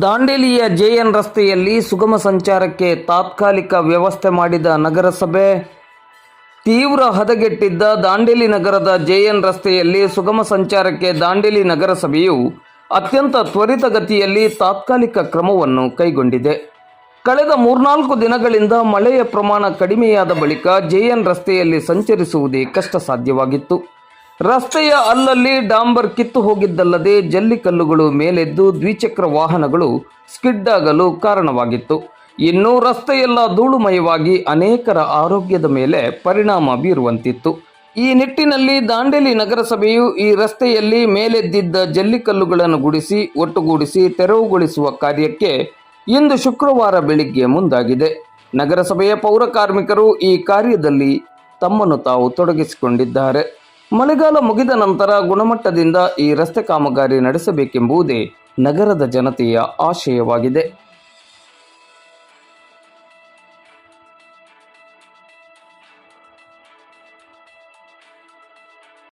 ದಾಂಡೇಲಿಯ JN ರಸ್ತೆಯಲ್ಲಿ ಸುಗಮ ಸಂಚಾರಕ್ಕೆ ತಾತ್ಕಾಲಿಕ ವ್ಯವಸ್ಥೆ ಮಾಡಿದ ನಗರಸಭೆ ತೀವ್ರ ಹದಗೆಟ್ಟಿದ್ದ ದಾಂಡೇಲಿ ನಗರದ ಜೆಎನ್ ರಸ್ತೆಯಲ್ಲಿ ಸುಗಮ ಸಂಚಾರಕ್ಕೆ ದಾಂಡೇಲಿ ನಗರಸಭೆಯು ಅತ್ಯಂತ ತ್ವರಿತಗತಿಯಲ್ಲಿ ತಾತ್ಕಾಲಿಕ ಕ್ರಮವನ್ನು ಕೈಗೊಂಡಿದೆ. ಕಳೆದ ಮೂರ್ನಾಲ್ಕು ದಿನಗಳಿಂದ ಮಳೆಯ ಪ್ರಮಾಣ ಕಡಿಮೆಯಾದ ಬಳಿಕ ಜೆಎನ್ ರಸ್ತೆಯಲ್ಲಿ ಸಂಚರಿಸುವುದೇ ಕಷ್ಟ ಸಾಧ್ಯವಾಗಿತ್ತು ರಸ್ತೆಯ ಅಲ್ಲಲ್ಲಿ ಡಾಂಬರ್ ಕಿತ್ತು ಹೋಗಿದ್ದಲ್ಲದೆ ಜಲ್ಲಿಕಲ್ಲುಗಳು ಮೇಲೆದ್ದು ದ್ವಿಚಕ್ರ ವಾಹನಗಳು ಸ್ಕಿಡ್ ಆಗಲು ಕಾರಣವಾಗಿತ್ತು. ಇನ್ನು ರಸ್ತೆಯೆಲ್ಲ ಧೂಳುಮಯವಾಗಿ ಅನೇಕರ ಆರೋಗ್ಯದ ಮೇಲೆ ಪರಿಣಾಮ ಬೀರುವಂತಿತ್ತು. ಈ ನಿಟ್ಟಿನಲ್ಲಿ ದಾಂಡೇಲಿ ನಗರಸಭೆಯು ಈ ರಸ್ತೆಯಲ್ಲಿ ಮೇಲೆದ್ದಿದ್ದ ಜಲ್ಲಿಕಲ್ಲುಗಳನ್ನು ಗುಡಿಸಿ, ಒಟ್ಟುಗೂಡಿಸಿ ತೆರವುಗೊಳಿಸುವ ಕಾರ್ಯಕ್ಕೆ ಇಂದು ಶುಕ್ರವಾರ ಬೆಳಿಗ್ಗೆ ಮುಂದಾಗಿದೆ. ನಗರಸಭೆಯ ಪೌರ ಕಾರ್ಮಿಕರು ಈ ಕಾರ್ಯದಲ್ಲಿ ತಮ್ಮನ್ನು ತಾವು ತೊಡಗಿಸಿಕೊಂಡಿದ್ದಾರೆ. ಮಳೆಗಾಲ ಮುಗಿದ ನಂತರ ಗುಣಮಟ್ಟದಿಂದ ಈ ರಸ್ತೆ ಕಾಮಗಾರಿ ನಡೆಸಬೇಕೆಂಬುದೇ ನಗರದ ಜನತೆಯ ಆಶಯವಾಗಿದೆ.